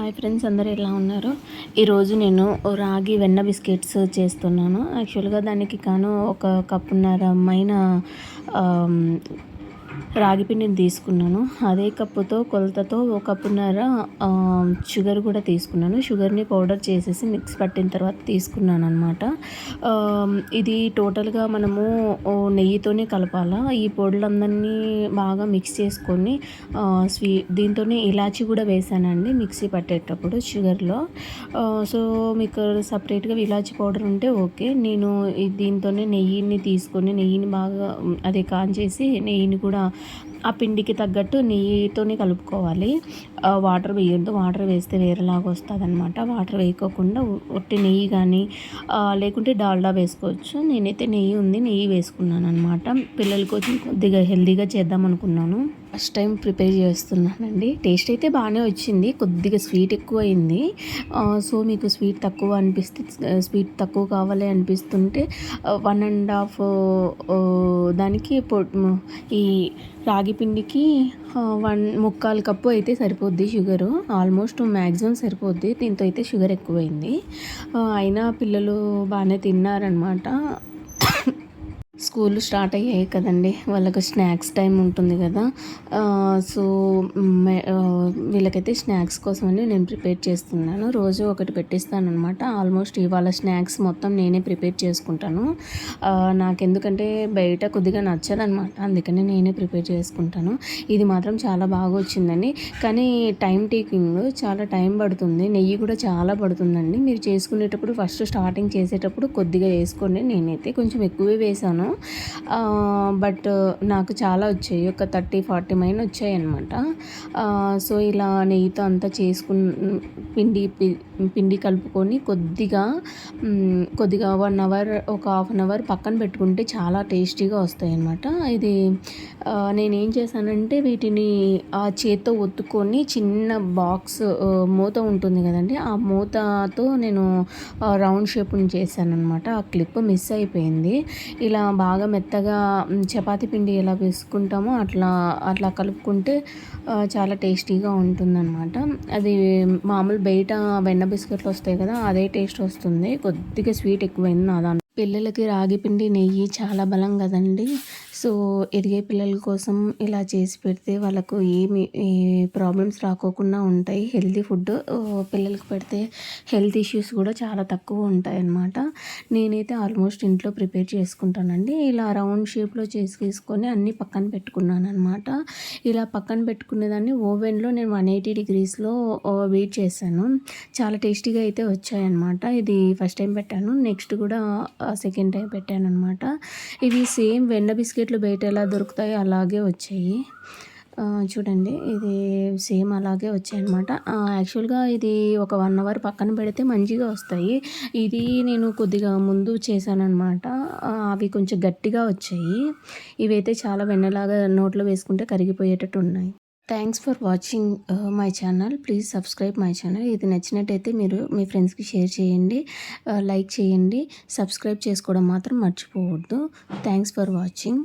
Hi friends అందరూ ఎలా ఉన్నారు? ఈరోజు నేను రాగి వెన్న బిస్కెట్స్ చేస్తున్నాను. యాక్చువల్గా దానికి కాను ఒక కప్పున్నర మైన రాగి పిండిని తీసుకున్నాను. అదే కప్పుతో కొలతతో ఒక కప్పున్నర షుగర్ కూడా తీసుకున్నాను. షుగర్ని పౌడర్ చేసేసి మిక్స్ పట్టిన తర్వాత తీసుకున్నాను అనమాట ఇది టోటల్గా మనము నెయ్యితోనే కలపాలా? ఈ పొడులందరినీ బాగా మిక్స్ చేసుకొని స్వీ దీంతోనే ఇలాచి కూడా వేసానండి మిక్సీ పట్టేటప్పుడు షుగర్లో. సో మీకు సపరేట్గా ఇలాచి పౌడర్ ఉంటే ఓకే. నేను దీంతోనే నెయ్యిని తీసుకొని నెయ్యిని బాగా అదే కాన్ చేసి నెయ్యిని కూడా ఆ పిండికి తగ్గట్టు నెయ్యితోనే కలుపుకోవాలి. వాటర్ వేయొద్దు. వాటర్ వేస్తే వేరేలాగా వస్తుంది అనమాట వాటర్ వేయకోకుండా ఒట్టి నెయ్యి కానీ లేకుంటే డాల్డా వేసుకోవచ్చు. నేనైతే నెయ్యి ఉంది నెయ్యి వేసుకున్నాను అనమాట పిల్లల కోసం కొద్దిగా హెల్దీగా చేద్దాం అనుకున్నాను ఫస్ట్ టైం ప్రిపేర్ చేస్తున్నానండి. టేస్ట్ అయితే బాగానే వచ్చింది. కొద్దిగా స్వీట్ ఎక్కువ అయింది సో మీకు స్వీట్ తక్కువ అనిపిస్తే స్వీట్ తక్కువ కావాలి అనిపిస్తుంటే వన్ అండ్ హాఫ్ దానికి ఈ రాగి పిండికి వన్ ముక్కాలు కప్పు అయితే సరిపోద్ది షుగరు. ఆల్మోస్ట్ మ్యాక్సిమం సరిపోద్ది. దీంతో అయితే షుగర్ ఎక్కువైంది. అయినా పిల్లలు బాగానే తిన్నారనమాట స్కూల్ స్టార్ట్ అయ్యాయి కదండి. వాళ్ళకి స్నాక్స్ టైం ఉంటుంది కదా. సో వీళ్ళకైతే స్నాక్స్ కోసమని నేను ప్రిపేర్ చేస్తున్నాను. రోజు ఒకటి పెట్టిస్తాను అనమాట ఆల్మోస్ట్ ఇవాళ స్నాక్స్ మొత్తం నేనే ప్రిపేర్ చేసుకుంటాను. నాకెందుకంటే బయట కొద్దిగా నచ్చదనమాట అందుకని నేనే ప్రిపేర్ చేసుకుంటాను. ఇది మాత్రం చాలా బాగా వచ్చిందండి. కానీ టైం టేకింగ్ చాలా టైం పడుతుంది. నెయ్యి కూడా చాలా పడుతుందండి. మీరు చేసుకునేటప్పుడు ఫస్ట్ స్టార్టింగ్ చేసేటప్పుడు కొద్దిగా వేసుకోండి. నేనైతే కొంచెం ఎక్కువే వేసాను. బట్ నాకు చాలా వచ్చాయి. ఒక థర్టీ ఫార్టీ మైన్ వచ్చాయి అనమాట సో ఇలా నెయ్యితో అంతా చేసుకుని పిండి పిండి కలుపుకొని కొద్దిగా కొద్దిగా వన్ అవర్ ఒక హాఫ్ అన్ అవర్ పక్కన పెట్టుకుంటే చాలా టేస్టీగా వస్తాయి అనమాట ఇది నేనేం చేశానంటే వీటిని ఆ చేత్తో ఒత్తుకొని చిన్న బాక్స్ మూత ఉంటుంది కదండి ఆ మూతతో నేను రౌండ్ షేప్ని చేశాను అనమాట ఆ క్లిప్ మిస్ అయిపోయింది. ఇలా బాగా మెత్తగా చపాతి పిండి ఎలా వేసుకుంటామో అట్లా అట్లా కలుపుకుంటే చాలా టేస్టీగా ఉంటుందన్నమాట. అది మామూలు బయట వెన్న బిస్కెట్లు వస్తాయి కదా అదే టేస్ట్ వస్తుంది. కొద్దిగా స్వీట్ ఎక్కువైంది నా దాంట్లో. పిల్లలకి రాగి పిండి నెయ్యి చాలా బలం కదండి. సో ఎదిగే పిల్లల కోసం ఇలా చేసి పెడితే వాళ్ళకు ఏమి ప్రాబ్లమ్స్ రాకోకుండా ఉంటాయి. హెల్తీ ఫుడ్ పిల్లలకు పెడితే హెల్త్ ఇష్యూస్ కూడా చాలా తక్కువ ఉంటాయి అన్నమాట నేనైతే ఆల్మోస్ట్ ఇంట్లో ప్రిపేర్ చేసుకుంటానండి. ఇలా రౌండ్ షేప్లో చేసి తీసుకొని అన్నీ పక్కన పెట్టుకున్నాను అనమాట ఇలా పక్కన పెట్టుకునేదాన్ని ఓవెన్లో నేను వన్ ఎయిటీ డిగ్రీస్లో వెయిట్ చేశాను. చాలా టేస్టీగా అయితే వచ్చాయన్నమాట. ఇది ఫస్ట్ టైం పెట్టాను. నెక్స్ట్ కూడా సెకండ్ టైం పెట్టాను అనమాట ఇవి సేమ్ వెన్న బిస్కెట్లు బయట ఎలా దొరుకుతాయో అలాగే వచ్చాయి. చూడండి ఇది సేమ్ అలాగే వచ్చాయి అనమాట యాక్చువల్గా ఇది ఒక వన్ అవర్ పక్కన పెడితే మంచిగా వస్తాయి. ఇది నేను కొద్దిగా ముందు చేశానమాట అవి కొంచెం గట్టిగా వచ్చాయి. ఇవైతే చాలా వెన్నలాగా నోట్లో వేసుకుంటే కరిగిపోయేటట్టు ఉన్నాయి. Thanks for watching my channel please subscribe my channel ఇది నచ్చినట్టయితే మీరు మీ ఫ్రెండ్స్కి షేర్ చేయండి uh, లైక్ చేయండి. సబ్స్క్రైబ్ చేసుకోవడం మాత్రం మర్చిపోవద్దు. Thanks for watching